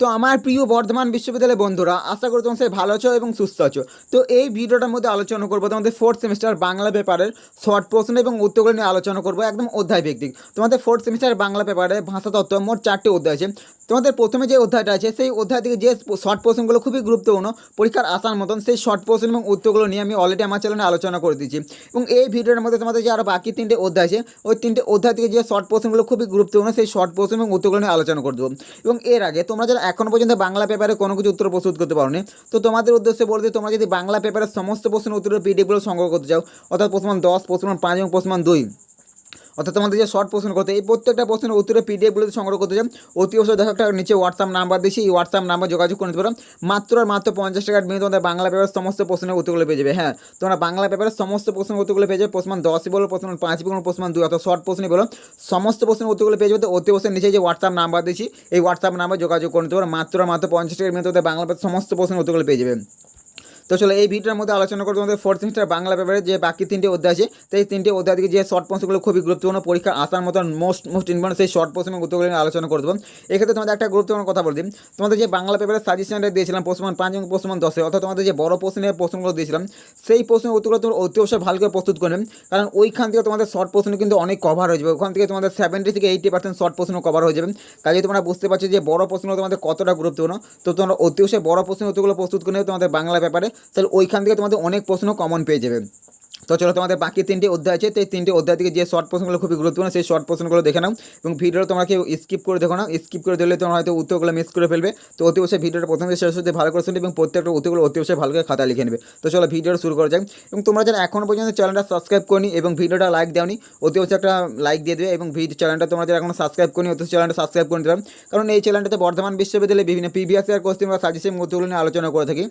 তো আমার প্রিয় বর্ধমান বিশ্ববিদ্যালয়ের বন্ধুরা, আশা করি তোমার সবাই ভালো আছো এবং সুস্থ আছো। তো এই ভিডিওটার মধ্যে আলোচনা করব তোমাদের ফোর্থ সেমিস্টার বাংলা পেপারের শর্ট প্রশ্ন এবং উত্তরগুলো নিয়ে আলোচনা করব একদম অধ্যায় ভিত্তিক তোমাদের ফোর্থ সেমিস্টার বাংলা পেপারে ভাষাতত্ত্ব মোট চারটে অধ্যায় আছে। তোমাদের প্রথমে যে অধ্যায়টা আছে, সেই অধ্যায় থেকে যে শর্ট প্রশ্নগুলো খুবই গুরুত্বপূর্ণ, পরীক্ষার আসার মতন সেই শর্ট প্রশ্ন এবং উত্তরগুলো নিয়ে আমি অলরেডি আমার চ্যানেলে আলোচনা করে দিচ্ছি এবং এই ভিডিওটার মধ্যে তোমাদের যে আরও বাকি তিনটে অধ্যায় আছে, ওই তিনটে অধ্যায় থেকে যে শর্ট প্রশ্নগুলো খুবই গুরুত্বপূর্ণ, সেই শর্ট প্রশ্ন এবং উত্তরগুলো নিয়ে আলোচনা করে দেবো। এবং এর আগে তোমরা যারা এখনও পর্যন্ত বাংলা পেপারে কোনো কিছু উত্তর প্রস্তুত করতে পারোনি। তো তোমাদের উদ্দেশ্যে বলতে তোমরা যদি বাংলা পেপারের সমস্ত প্রশ্নের উত্তরের পিডিএফগুলো সংগ্রহ করতে চাও, অর্থাৎ প্রশ্ন দশ, প্রশ্ন পাঁচ এবং প্রশ্ন দুই অর্থাৎ তোমাদের যে শর্ট প্রশ্ন করতে, এই প্রত্যেকটা প্রশ্নের উত্তরে পিডিএফগুলোতে সংগ্রহ করতে চান অতি অবশ্যই দেখো একটা নিচে হোয়াটসঅ্যাপ নাম্বার দিচ্ছি এই হোয়াটসঅ্যাপ নাম্বার যোগাযোগ করে নিতে পারো। মাত্র আর মাত্র পঞ্চাশ টাকার বিনিময়ে তোমাদের বাংলা পেপারের সমস্ত প্রশ্নের উত্তরগুলো পেয়ে যাবে হ্যাঁ। তোমরা বাংলা পেপারের সমস্ত প্রশ্নের উত্তরগুলো পেয়ে যাবে, প্রশ্ন দশই বলো, প্রশ্ন পাঁচ বলো, প্রশ্ন দুই, অর্থাৎ শর্ট প্রশ্নই বলো। সমস্ত প্রশ্নের উত্তরগুলো পেয়ে যাবে, তো অতি অবশ্যই নিচে যে হোয়াটসঅ্যাপ নাম্বার দিচ্ছি এই হোয়াটসঅ্যাপ নাম্বার যোগাযোগ করে নিতে পারো। মাত্র মাত্র পঞ্চাশ টাকার বিনিময়ে তোমাদের বাংলা পেপারের সমস্ত প্রশ্নের উত্তরগুলো পেয়ে যাবে। তো চলো এই ভিডিওর মধ্যে আলোচনা করব তোমাদের ফোর্থ সেমিস্টার বাংলা পেপারে যে বাকি তিনটে অধ্যায় আছে এই তিনটে অধ্যায় থেকে যে শর্ট প্রশ্নগুলো খুবই গুরুত্বপূর্ণ পরীক্ষা আসার মতন মোস্ট মোস্ট ইম্পর্টেন্ট সেই শর্ট প্রশ্ন উত্তরগুলো নিয়ে আলোচনা করে দেবো এক্ষেত্রে তোমাদের একটা গুরুত্বপূর্ণ কথা বলে তোমাদের যে বাংলা পেপারের সাজেশনটা দিয়েছিলাম প্রশ্নমান পাঁচ এবং প্রশ্নমান দশে অর্থাৎ তোমাদের যে বড় প্রশ্নের প্রশ্নগুলো দিয়েছিলাম, সেই প্রশ্নের উত্তরগুলো তোমরা অতি অবশ্যই ভালো করে প্রস্তুত করবেন কারণ ওইখান থেকে তোমাদের শর্ট প্রশ্ন কিন্তু অনেক কভার হয়ে যাবে। ওখান থেকে তোমাদের সেভেন্টি থেকে এইটি পার্সেন্ট শর্ট প্রশ্ন কভার হয়ে যাবে। কাজে তোমরা বুঝতে পারছ যে বড় প্রশ্ন তোমাদের কতটা গুরুত্বপূর্ণ, তো তোমরা অতি অবশ্যই বড় প্রশ্নের উত্তরগুলো প্রস্তুত করে তোমাদের বাংলা পেপারে তাহলে ওইখান থেকে তোমাদের অনেক প্রশ্ন কমন পেয়ে যাবে। তো চলো তোমাদের বাকি তিনটে অধ্যায় আছে, তো এই তিনটে অধ্যায় থেকে যে শর্ট প্রশ্নগুলো খুবই গুরুত্বপূর্ণ, সেই শর্ট প্রশ্নগুলো দেখে নাও। এবং ভিডিওটা তোমরা কেউ স্কিপ করে দেখো না স্কিপ করে দিলে তোমরা হয়তো উত্তরগুলো মিস করে ফেলবে। তো অতি অবশ্যই ভিডিওটা প্রথম শেষ হতে ভালো করে শুনবে এবং প্রত্যেকটা উত্তরগুলো অতি অবশ্যই ভালো করে খাতা লিখে নেবে। তো চলো ভিডিওটা শুরু করা যাক। এবং তোমরা যারা এখনও পর্যন্ত চ্যানেলটা সাবস্ক্রাইব করনি এবং ভিডিওটা লাইক দাওনি, অতি অবশ্যই একটা লাইক দিয়ে দেবে এবং ভিডিও চ্যানেলটা তোমরা যারা এখনও সাবস্ক্রাইব করনি অতি চ্যানেলটা সাবস্ক্রাইব করে দিলাম কারণ এই চ্যানেলটাতে বর্ধমান বিশ্ববিদ্যালয়ে বিভিন্ন পিভিএস এর কোশ্চেন বা সাজেশন উত্তরগুলো নিয়ে আলোচনা করে থাকি।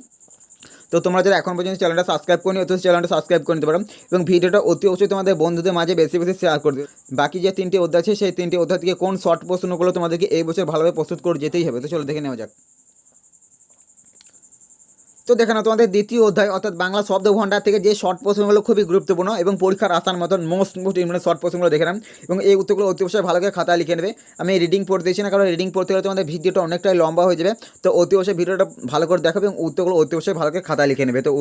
তো তোমরা যারা এখন পর্যন্ত চ্যানেলটা সাবস্ক্রাইব করনি, অথচ চ্যানেলটা সাবস্ক্রাইব করে নিতে পারো। এবং ভিডিওটা অতি অবশ্যই তোমাদের বন্ধুদের মাঝে বেশি বেশি শেয়ার করে দিও। বাকি যে তিনটি অধ্যায় আছে, সেই তিনটি অধ্যায় থেকে কোন শর্ট প্রশ্নগুলো তোমাদেরকে এই বছর ভালোভাবে প্রস্তুত করে যেতেই হবে। তো চলো দেখে নেওয়া যাক। তো দেখে নাও তোমাদের দ্বিতীয় অধ্যায়, অর্থাৎ বাংলা শব্দ ভাণ্ডার থেকে যে শর্ট প্রশ্নগুলো খুবই গুরুত্বপূর্ণ এবং পরীক্ষার আসার মতন মোস্ট মোস্ট ইম্পর্টেন্ট শর্ট প্রশ্নগুলো দেখে নাম এবং এই উত্তরগুলো অতি অবশ্যই ভালো করে খাতা লিখে নেবে। আমি রিডিং পড়তে দিচ্ছি না, কারণ রিডিং পড়তে গেলে তোমাদের ভিডিওটা অনেকটাই লম্বা হয়ে যাবে। তো অতি অবশ্যই ভিডিওটা ভালো করে দেখাবে এবং উত্তরগুলো অতি অবশ্যই ভালো করে খাতায় লিখে নেবে। তো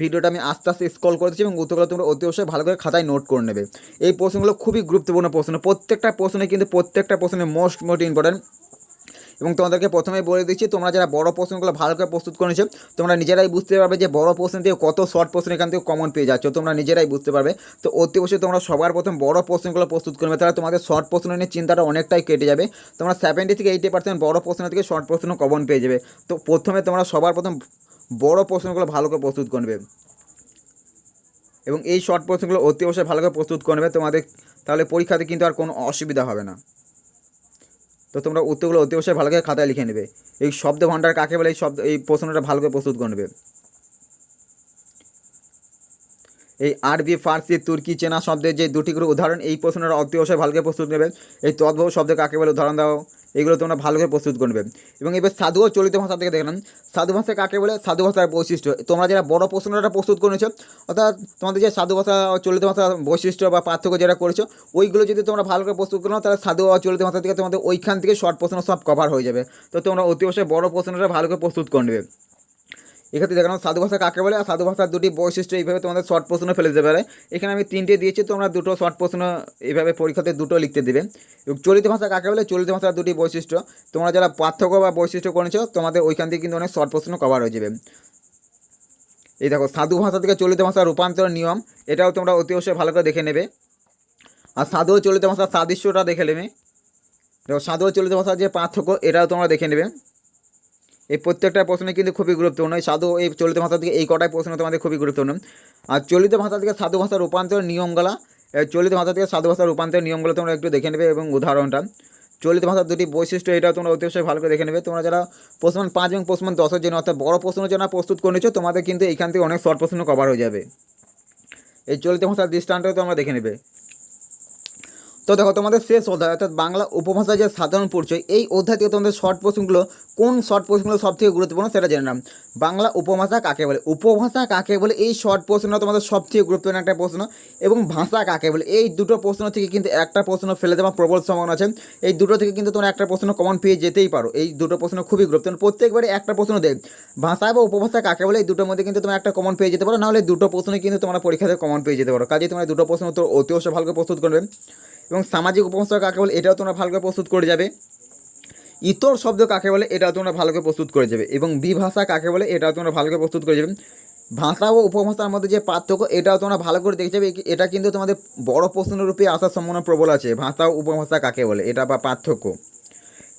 ভিডিওটা আমি আস্তে আস্তে স্কল করেছি এবং উত্তরগুলো তোমরা অতি অবশ্যই ভালো করে খাতায় নোট করে নেবে। এই প্রশ্নগুলো খুবই গুরুত্বপূর্ণ প্রশ্ন প্রত্যেকটা প্রশ্নে কিন্তু প্রত্যেকটা প্রশ্নে মোস্ট মোস্ট ইম্পর্টেন্ট এবং তোমাদেরকে প্রথমে বলে দিচ্ছি, তোমরা যারা বড় প্রশ্নগুলো ভালো করে প্রস্তুত করেছ তোমরা নিজেরাই বুঝতে পারবে যে বড় প্রশ্ন থেকে কত শর্ট প্রশ্ন এখান থেকে কমন পেয়ে যাচ্ছ। তোমরা নিজেরাই বুঝতে পারবে। তো অতি অবশ্যই তোমরা সবার প্রথম বড় প্রশ্নগুলো প্রস্তুত করবে, তাহলে তোমাদের শর্ট প্রশ্ন নিয়ে চিন্তাটা অনেকটাই কেটে যাবে। তোমরা সেভেন্টি থেকে এইটি পার্সেন্ট বড় প্রশ্ন থেকে শর্ট প্রশ্ন কমন পেয়ে যাবে। তো প্রথমে তোমরা সবার প্রথম বড় প্রশ্নগুলো ভালো করে প্রস্তুত করবে। এবং এই শর্ট প্রশ্নগুলো অতি অবশ্যই ভালো করে প্রস্তুত করবে তোমাদের, তাহলে পরীক্ষাতে কিন্তু আর কোনো অসুবিধা হবে না। তো তোমরা উত্তরগুলো অতি অবশ্যই ভালো করে খাতায় লিখে নেবে। এই শব্দ ভাণ্ডার কাকে বলে, এই শব্দ, এই প্রশ্নটা ভালো করে প্রস্তুত করে নেবে। এই আরবি, ফার্সি, তুর্কি, চেনা শব্দের যে দুটি করে উদাহরণ, এই প্রশ্নটা অবশ্যই ভালো করে প্রস্তুত নেবে এই তদ্ভব শব্দ কাকে বলে উদাহরণ দাও? এগুলো তোমরা ভালো করে প্রস্তুত করবে এবং এবার সাধু ও চলিত ভাষা থেকে দেখলাম সাধু ভাষা কাকে বলে? সাধু ভাষার বৈশিষ্ট্য। তোমরা যারা বড় প্রশ্নটা প্রস্তুত করেছ অর্থাৎ তোমাদের যে সাধু ভাষা ও চলিত ভাষা বৈশিষ্ট্য বা পার্থক্য যেটা করেছ, ওইগুলো যদি তোমরা ভালো করে প্রস্তুত করো তাহলে সাধু ও চলিত ভাষা থেকে তোমাদের ওইখান থেকে শর্ট প্রশ্ন সব কভার হয়ে যাবে। তো তোমরা অতি অবশ্যই বড় প্রশ্নটা ভালো করে প্রস্তুত করে নেবে। এক্ষেত্রে দেখানো সাধু ভাষা কাকে বলে? আর সাধু ভাষার দুটি বৈশিষ্ট্য এইভাবে তোমাদের শর্ট প্রশ্ন ফেলে দিতে পারে। এখানে আমি তিনটে দিয়েছি, তোমরা দুটো শর্ট প্রশ্ন এইভাবে পরীক্ষাতে দুটো লিখতে দেবে। এবং চলিত ভাষা কাকে বলে? চলিত ভাষার দুটি বৈশিষ্ট্য। তোমরা যারা পার্থক্য বা বৈশিষ্ট্য করেছ, তোমাদের ওইখান থেকে কিন্তু অনেক শর্ট প্রশ্ন কভার হয়ে যাবে। এই দেখো, সাধু ভাষা থেকে চলিত ভাষার রূপান্তর নিয়ম, এটাও তোমরা অতি অবশ্যই ভালো করে দেখে নেবে। আর সাধু চলিত ভাষার সাদৃশ্যটা দেখে নেবে। দেখো, সাধু চলিত ভাষার যে পার্থক্য, এটাও তোমরা দেখে নেবে। এই প্রত্যেকটা প্রশ্নে কিন্তু খুবই গুরুত্বপূর্ণ। এই সাধু, এই চলিত ভাষা থেকে এই কটাই প্রশ্ন তোমাদের খুবই গুরুত্বপূর্ণ। আর চলিত ভাষা থেকে সাধু ভাষার রূপান্তর নিয়মগুলা চলিত ভাষা থেকে সাধু ভাষার রূপান্তর নিয়মগুলো তোমরা একটু দেখে নেবে এবং উদাহরণটা। চলিত ভাষার দুটি বৈশিষ্ট্য এটাও তোমরা অতি অবশ্যই ভালো করে দেখে নেবে। তোমরা যারা প্রশ্ন পাঁচ এবং প্রশ্ন দশের জন্য, অর্থাৎ বড় প্রশ্ন জন্য প্রস্তুত করে নিচ্ছ তোমাদের কিন্তু এখান থেকে অনেক শর্ট প্রশ্ন কভার হয়ে যাবে। এই চলিত ভাষার দৃষ্টান্ত তোমরা দেখে নেবে। তো তো দেখো, তোমাদের শেষ অধ্যায়, অর্থাৎ বাংলা উপভাষা যে সাধারণ পরিচয়, এই অধ্যায় থেকে তোমাদের শর্ট প্রশ্নগুলো, কোন শর্ট প্রশ্নগুলো সব থেকে গুরুত্বপূর্ণ সেটা জেনে নাম বাংলা উপভাষা কাকে বলে? উপভাষা কাকে বলে? এই শর্ট প্রশ্নটা তোমাদের সব থেকে গুরুত্বপূর্ণ একটা প্রশ্ন। এবং ভাষা কাকে বলে? এই দুটো প্রশ্ন থেকে কিন্তু একটা প্রশ্ন ফেলে দেওয়ার প্রবল সম্ভাবনা আছে। এই দুটো থেকে কিন্তু তোমরা একটা প্রশ্ন কমন পেয়ে যেতেই পারো। এই দুটো প্রশ্ন খুবই গুরুত্বপূর্ণ। প্রত্যেকবারে একটা প্রশ্ন দেয় ভাষা বা উপভাষা কাকে বলে? এই দুটোর মধ্যে কিন্তু তোমরা একটা কমন পেয়ে যেতে পারো। নাহলে দুটো প্রশ্নে কিন্তু তোমরা পরীক্ষাতে কমন পেয়ে যেতে পারো। কাজে তোমরা দুটো প্রশ্ন উত্তর অতি অবশ্যই ভালো করে প্রস্তুত করবে। এবং সামাজিক উপভাষা কাকে বলে, এটাও তোমরা ভালো করে প্রস্তুত করে যাবে। ইতর শব্দ কাকে বলে, এটাও তোমরা ভালো করে প্রস্তুত করে যাবে। এবং বিভাষা কাকে বলে, এটাও তোমরা ভালো করে প্রস্তুত করে যাবে। ভাষা ও উপভাষার মধ্যে যে পার্থক্য, এটাও তোমরা ভালো করে দেখে যাবে। এটা কিন্তু তোমাদের বড় প্রশ্নরূপে আসার সম্ভাবনা প্রবল আছে। ভাষা ও উপভাষা কাকে বলে, এটা বা পার্থক্য।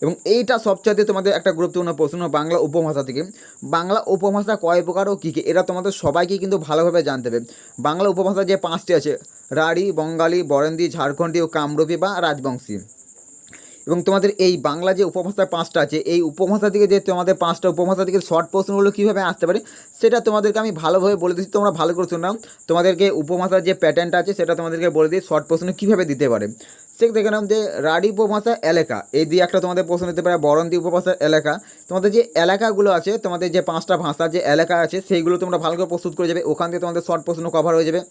এবং এইটা সবচাইতে তোমাদের একটা গুরুত্বপূর্ণ প্রশ্ন বাংলা উপভাষা থেকে। বাংলা উপভাষা কয় প্রকার ও কী কী? এটা তোমাদের সবাইকে কিন্তু ভালোভাবে জানতে হবে। বাংলা উপভাষা যে পাঁচটি আছে, রাঢ়ী, বঙ্গালী, বরেন্দ্রী, ঝাড়খণ্ডী ও কামরূপী বা রাজবংশী। এবং তোমাদের এই বাংলা যে উপভাষা পাঁচটা আছে, এই উপভাষা থেকে যে তোমাদের পাঁচটা উপভাষা থেকে শর্ট প্রশ্নগুলো কীভাবে আসতে পারে, সেটা তোমাদেরকে আমি ভালোভাবে বলে দিচ্ছি। তোমরা ভালো করে শুনলাম তোমাদেরকে উপভাষার যে প্যাটার্নটা আছে, সেটা তোমাদেরকে বলে দিই শর্ট প্রশ্ন কীভাবে দিতে পারে। সে দেখে নাম যে রাঢ়ী উপভাষা এলাকা। এই দিয়ে একটা তোমাদের প্রশ্ন দিতে পারে, বরন্তি উপভাষার এলাকা। তোমাদের যে এলাকাগুলো আছে, তোমাদের যে পাঁচটা ভাষার যে এলাকা আছে, সেইগুলো তোমরা ভালো করে প্রস্তুত করে যাবে। ওখান থেকে তোমাদের শর্ট প্রশ্ন কভার হয়ে যাবে।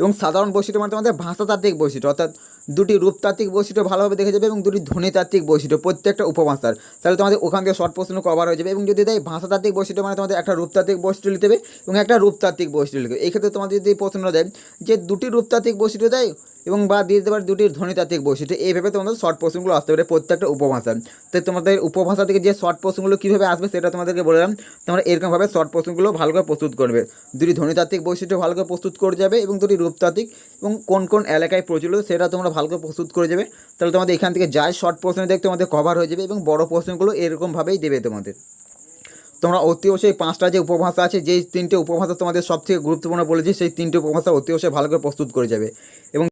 এবং সাধারণ বৈশিষ্ট্য মানে তোমাদের ভাষাতাত্ত্বিক বৈশিষ্ট্য, অর্থাৎ দুটি রূপতাত্ত্বিক বৈশিষ্ট্য ভালোভাবে দেখে যাবে এবং দুটি ধ্বনিতাত্ত্বিক বৈশিষ্ট্য প্রত্যেকটা উপভাষার। তাহলে তোমাদের ওখান থেকে শর্ট প্রশ্ন কভার হয়ে যাবে। এবং যদি দেয় ভাষাতাত্ত্বিক বৈশিষ্ট্য মানে তোমাদের একটা রূপতাত্ত্বিক বৈশিষ্ট্য লিখতে হবে এবং একটা রূপতাত্ত্বিক বৈশিষ্ট্য লিখবে এই ক্ষেত্রে তোমাদের যদি প্রশ্ন দেয় যে দুটি রূপতাত্ত্বিক বৈশিষ্ট্য দেয় এবং বা দিয়ে দিতে পারে দুটি ধ্বনিতাত্ত্বিক বৈশিষ্ট্য এইভাবে তোমাদের শর্ট প্রশ্নগুলো আসতে পারে প্রত্যেকটা উপভাষা তো তোমাদের উপভাষা থেকে যে শর্ট প্রশ্নগুলো কীভাবে আসবে সেটা তোমাদেরকে বললাম তোমরা এরকমভাবে শর্ট প্রশ্নগুলো ভালো করে প্রস্তুত করবে। দুটি ধ্বনিতাত্ত্বিক বৈশিষ্ট্য ভালো করে প্রস্তুত করে যাবে এবং দুটি রূপতাত্ত্বিক এবং কোন কোন এলাকায় প্রচলিত সেটা তোমরা ভালো করে প্রস্তুত করে যাবে। তাহলে তোমাদের এখান থেকে যাই শর্ট প্রশ্ন দেখতে তোমাদের কভার হয়ে যাবে এবং বড় প্রশ্নগুলো এরকমভাবেই দেবে তোমাদের। তোমরা অতি অবশ্যই পাঁচটা যে উপভাষা আছে, যেই তিনটে উপভাষা তোমাদের সব থেকে গুরুত্বপূর্ণ বলেছি, সেই তিনটে উপভাষা অতি অবশ্যই ভালো করে প্রস্তুত করে যাবে। এবং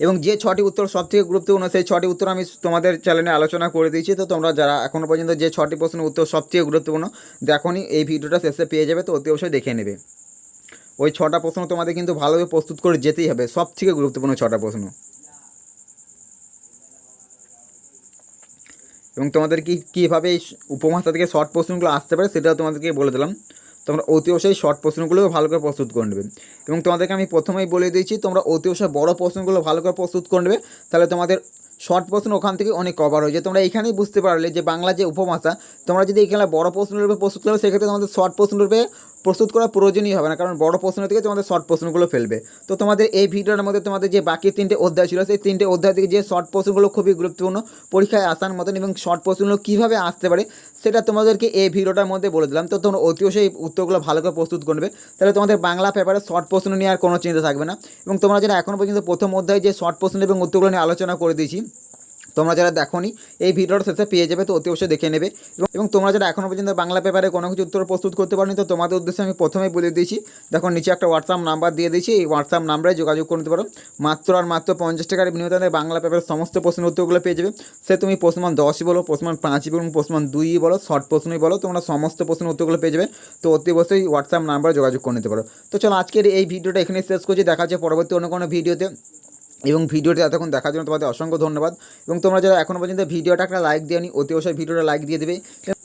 এবং যে ছটি উত্তর সব থেকে গুরুত্বপূর্ণ, সেই ছটি উত্তর আমি তোমাদের চ্যানেলে আলোচনা করে দিয়েছি। তো তোমরা যারা এখনও পর্যন্ত যে ছটি প্রশ্নের উত্তর সব থেকে গুরুত্বপূর্ণ, দেখোনি, এই ভিডিওটা শেষে পেয়ে যাবে, তো অতি অবশ্যই দেখে নেবে। ওই ছটা প্রশ্ন তোমাদের কিন্তু ভালোভাবে প্রস্তুত করে যেতেই হবে সব থেকে গুরুত্বপূর্ণ ছটা প্রশ্ন। এবং তোমাদের কি, কীভাবে এই উপভাষা থেকে শর্ট প্রশ্নগুলো আসতে পারে, সেটাও তোমাদেরকে বলে দিলাম। তোমরা অতি শর্ট প্রশ্নগুলোও ভালো করে প্রস্তুত করে নেবে। এবং তোমাদেরকে আমি প্রথমেই বলে দিয়েছি, তোমরা অতি বড় প্রশ্নগুলো ভালো করে প্রস্তুত করে নেবে, তাহলে তোমাদের শর্ট প্রশ্ন ওখান থেকে অনেক কভার হয়ে যায়। তোমরা এখানেই বুঝতে পারলে যে বাংলা যে উপভাষা, তোমরা যদি এখানে বড় প্রশ্নরূপে প্রস্তুত করো, সেক্ষেত্রে তোমাদের শর্ট প্রশ্নরূপে প্রস্তুত করা প্রয়োজনই হবে না, কারণ বড় প্রশ্ন থেকে তোমাদের শর্ট প্রশ্নগুলো ফেলবে। তো তোমাদের এই ভিডিওর মধ্যে তোমাদের যে বাকি তিনটে অধ্যায় ছিল, সেই তিনটে অধ্যায় থেকে যে শর্ট প্রশ্নগুলো খুবই গুরুত্বপূর্ণ, পরীক্ষায় আসার মতন এবং শর্ট প্রশ্নগুলো কীভাবে আসতে পারে, সেটা তোমাদেরকে এই ভিডিওটার মধ্যে বলে দিলাম। তো তোমরা অতি অবশ্যই এই উত্তরগুলো ভালো করে প্রস্তুত করবে। তাহলে তোমাদের বাংলা পেপারে শর্ট প্রশ্ন নিয়ে আর কোনো চিন্তা থাকবে না। এবং তোমরা যারা এখনও পর্যন্ত প্রথম অধ্যায়ে যে শর্ট প্রশ্ন এবং উত্তরগুলো নিয়ে আলোচনা করে দিয়েছি তোমরা যারা দেখোনি, এই ভিডিওটা শেষে পেয়ে যাবে, তো অতি অবশ্যই দেখে নেবে। এবং- তোমরা যারা এখনও পর্যন্ত বাংলা পেপারে কোনো কিছু উত্তর প্রস্তুত করতে পারোনি, তো তোমাদের উদ্দেশ্যে আমি প্রথমেই বলে দিয়েছি, দেখো নিচে একটা হোয়াটসঅ্যাপ নাম্বার দিয়ে দিয়েছি, এই হোয়াটসঅ্যাপ নাম্বারে যোগাযোগ করতে পারো। মাত্র আর মাত্র পঞ্চাশ টাকার বিনিময়ে বাংলা পেপারের সমস্ত প্রশ্নের উত্তরগুলো পেয়ে যাবে। সে তুমি প্রশ্নমান দশই বলো, প্রশ্নমান পাঁচই বলো প্রশ্নমান দুই বলো, শর্ট প্রশ্নই বলো, তোমরা সমস্ত প্রশ্নের উত্তরগুলো পেয়ে যাবে। তো অতি অবশ্যই হোয়াটসঅ্যাপ নাম্বারে যোগাযোগ করে নিতে পারো। তো চলো আজকের এই ভিডিওটা এখানে শেষ করছি, দেখা যাচ্ছে পরবর্তী অন্য কোনো ভিডিওতে। এবং ভিডিওটি এতক্ষণ দেখার জন্য তোমাদের অসংখ্য ধন্যবাদ। এবং তোমরা যারা এখনও পর্যন্ত ভিডিওটা একটা লাইক দিওনি, অতি অবশ্যই ভিডিওটা লাইক দিয়ে দেবে।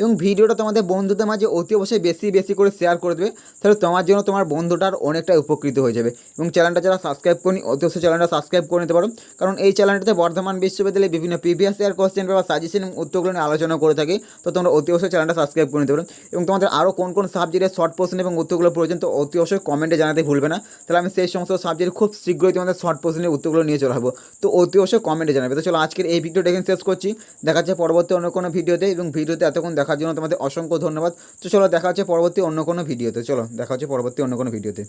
এবং ভিডিওটা তোমাদের বন্ধুদের মাঝে অতি অবশ্যই বেশি বেশি করে শেয়ার করে দেবে, তাহলে তোমার জন্য তোমার বন্ধুটার অনেকটা উপকৃত হয়ে যাবে। এবং চ্যানেলটা যারা সাবস্ক্রাইব করি অতি অবশ্যই চ্যানেলটা সাবস্ক্রাইব করে নিতে পারো। কারণ এই চ্যানেলটাতে বর্ধমান বিশ্ববিদ্যালয়ে বিভিন্ন প্রিভিয়াস ইয়ার কোশ্চেন বা সাজেশন উত্তরগুলো নিয়ে আলোচনা করে থাকি। তো তোমরা অতি অবশ্যই চ্যানেলটা সাবস্ক্রাইব করে নিতে পারো। এবং তোমাদের আরও কোন কোন সাবজেক্টের শর্ট প্রশ্ন এবং উত্তরগুলো প্রয়োজন তো অতি অবশ্যই কমেন্টে জানাতে ভুলবে না। তাহলে আমি সেই সমস্ত সাবজেক্ট খুব শীঘ্রই তোমাদের শর্ট প্রশ্নের উত্তরগুলো নিয়ে চলে আসব। তো অতি অবশ্যই কমেন্টে জানাবে। তো চলো আজকের এই ভিডিওটা এখানে শেষ করছি। দেখা যাচ্ছে পরবর্তী অন্য কোনো ভিডিওতে এবং ভিডিওতে এতক্ষণ দেখার জন্য তোমাদের অসংখ্য ধন্যবাদ। তো চলো দেখা হচ্ছে পরবর্তী অন্য কোনো ভিডিওতে চলো দেখা হচ্ছে পরবর্তী অন্য কোনো ভিডিওতে